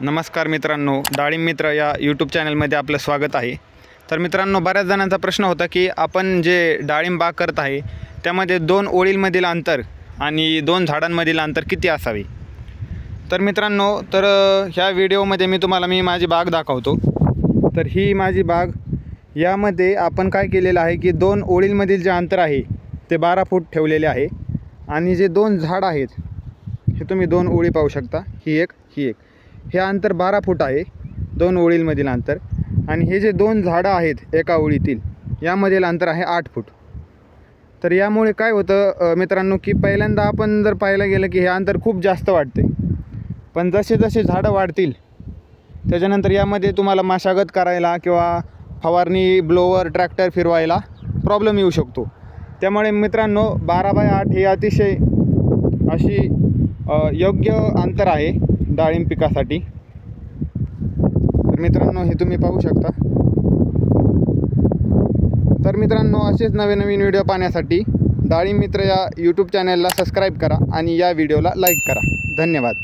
नमस्कार मित्रांनो डाळिंब मित्र या यूट्यूब चॅनलमध्ये आपलं स्वागत आहे. तर मित्रांनो बऱ्याच जणांचा प्रश्न होता की आपण जे डाळिंब बाग करत आहे त्यामध्ये दोन ओळींमधील अंतर आणि दोन झाडांमधील अंतर किती असावे? तर मित्रांनो तर ह्या व्हिडिओमध्ये मी तुम्हाला मी माझी बाग दाखवतो. तर ही माझी बाग यामध्ये आपण काय केलेलं आहे की दोन ओळींमधील जे अंतर आहे ते बारा फूट ठेवलेले आहे. आणि जे दोन झाड आहेत हे तुम्ही दोन ओळी पाहू शकता. ही एक ही एक. हे अंतर बारा फूट आहे. दोन ओळींमधील अंतर. आणि हे जे दोन झाडं आहेत एका ओळीतील यामधील अंतर आहे आठ फूट. तर यामुळे काय होतं मित्रांनो की पहिल्यांदा आपण जर पाहायला गेलं की हे अंतर खूप जास्त वाटते पण जसे जसे झाडं वाढतील त्याच्यानंतर यामध्ये तुम्हाला मशागत करायला किंवा फवारणी ब्लोवर ट्रॅक्टर फिरवायला प्रॉब्लेम येऊ शकतो. त्यामुळे मित्रांनो बारा बाय आठ हे अतिशय अशी योग्य अंतर आहे. डाळिंब पिकासाठी. तर मित्रांनो हे तुम्ही पाहू शकता. तर मित्रांनो असेच नवे नवीन व्हिडिओ पाहण्यासाठी डाळिंब मित्र या यूट्यूब चॅनलला सबस्क्राईब करा आणि या व्हिडिओला लाईक करा. धन्यवाद.